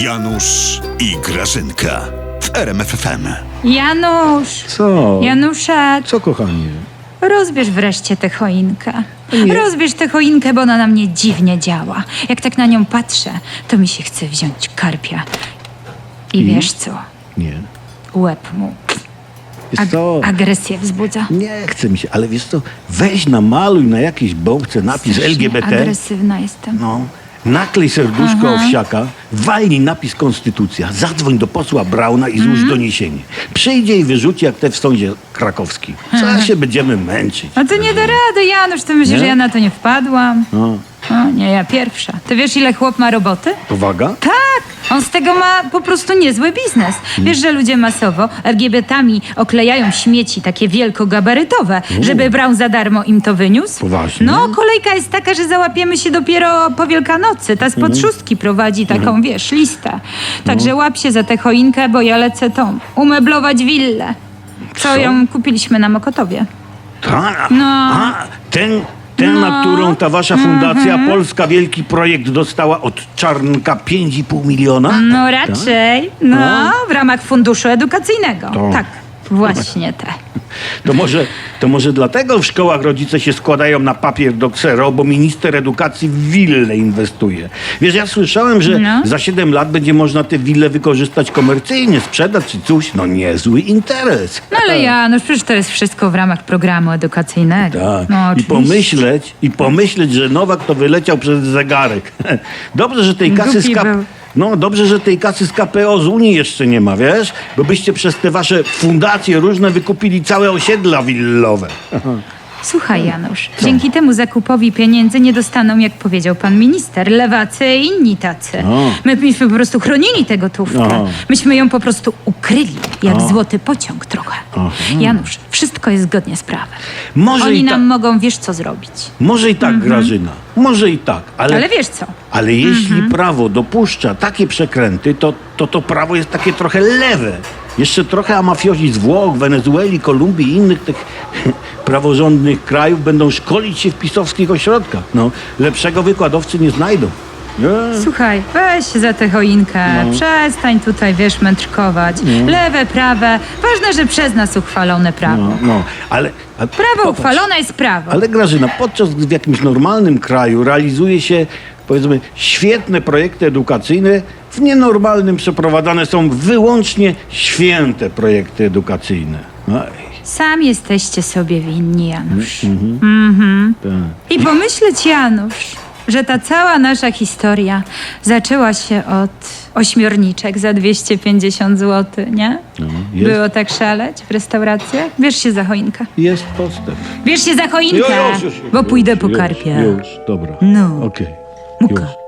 Janusz i Grażynka w RMFFM. Janusz! Co? Januszek, Co, kochanie? rozbierz wreszcie tę choinkę. Nie. Rozbierz tę choinkę, bo ona na mnie dziwnie działa. Jak tak na nią patrzę, to mi się chce wziąć karpia. I, I? wiesz co? Nie. Łeb mu Wiesz ag- co? agresję wzbudza. Nie chce mi się, ale wiesz co? Weź namaluj na jakiejś bołce napis Strasznie LGBT. agresywna jestem. No. Naklej serduszko owsiaka, walnij napis Konstytucja, zadzwoń do posła Brauna i Mhm. złóż doniesienie. Przyjdzie i wyrzuci jak te w sądzie krakowskim. Co się będziemy męczyć? A to nie da rady, Janusz. Ty myślisz, Nie? że ja na to nie wpadłam? No. O, nie, ja pierwsza. Ty wiesz, ile chłop ma roboty? Powaga? Tak, on z tego ma po prostu niezły biznes. Wiesz, że ludzie masowo LGBT-ami oklejają śmieci takie wielkogabarytowe, żeby Brown za darmo im to wyniósł? Poważnie? No, kolejka jest taka, że załapiemy się dopiero po Wielkanocy. Ta spod szóstki prowadzi taką, wiesz, listę. Także łap się za tę choinkę, bo ja lecę tą, umeblować willę. Co, Co? ją kupiliśmy na Mokotowie. Ta, No. a ten, ten na No. którą ta wasza fundacja Polska Wielki Projekt dostała od Czarnka 5,5 miliona? No raczej, no, No. w ramach funduszu edukacyjnego. To- Tak, właśnie te. To może, to może dlatego w szkołach rodzice się składają na papier do ksero, bo minister edukacji w wille inwestuje. Wiesz, ja słyszałem, że No. za 7 lat będzie można te wille wykorzystać komercyjnie, sprzedać czy coś. No niezły interes. No ale Janusz, przecież to jest wszystko w ramach programu edukacyjnego. Tak. No, I oczywiście. pomyśleć, i pomyśleć, że Nowak to wyleciał przez zegarek. Dobrze, że tej kasy Głupi KP... był. No dobrze, że tej kasy z KPO z Unii jeszcze nie ma, wiesz? Bo byście przez te wasze fundacje różne wykupili całe osiedla willowe. Słuchaj, Janusz, dzięki temu zakupowi pieniędzy nie dostaną, jak powiedział pan minister, lewacy i inni tacy. O. My myśmy po prostu chronili tego tówkę. O. Myśmy ją po prostu ukryli, jak złoty pociąg trochę. Janusz, wszystko jest zgodnie z prawem. Może Oni i, nam mogą, wiesz co zrobić. Może i tak, Grażyna. Może i tak, ale, Ale wiesz co? ale jeśli prawo dopuszcza takie przekręty, to, to to prawo jest takie trochę lewe. Jeszcze trochę, a mafiozi z Włoch, Wenezueli, Kolumbii i innych tych praworządnych krajów będą szkolić się w pisowskich ośrodkach. No, lepszego wykładowcy nie znajdą. Nie? Słuchaj, weź się za tę choinkę, No. przestań tutaj, wiesz, mędrkować. Lewe, prawe, ważne, że przez nas uchwalone prawo. No, no, ale... ale Prawo popatrz. uchwalone jest prawo. Ale Grażyna, podczas gdy w jakimś normalnym kraju realizuje się, powiedzmy, świetne projekty edukacyjne, w nienormalnym przeprowadzane są wyłącznie święte projekty edukacyjne. Ej, Sam jesteście sobie winni, Janusz. Mhm. tak. I pomyśleć, Janusz, że ta cała nasza historia zaczęła się od ośmiorniczek za 250 zł, nie? No, jest, Było tak szaleć w restauracjach? Bierz się za choinkę. jest postęp. Bierz się za choinkę, Ju- już, już, już, bo już, pójdę po już, karpia. Już, dobra. No. Okej. Muka. Już.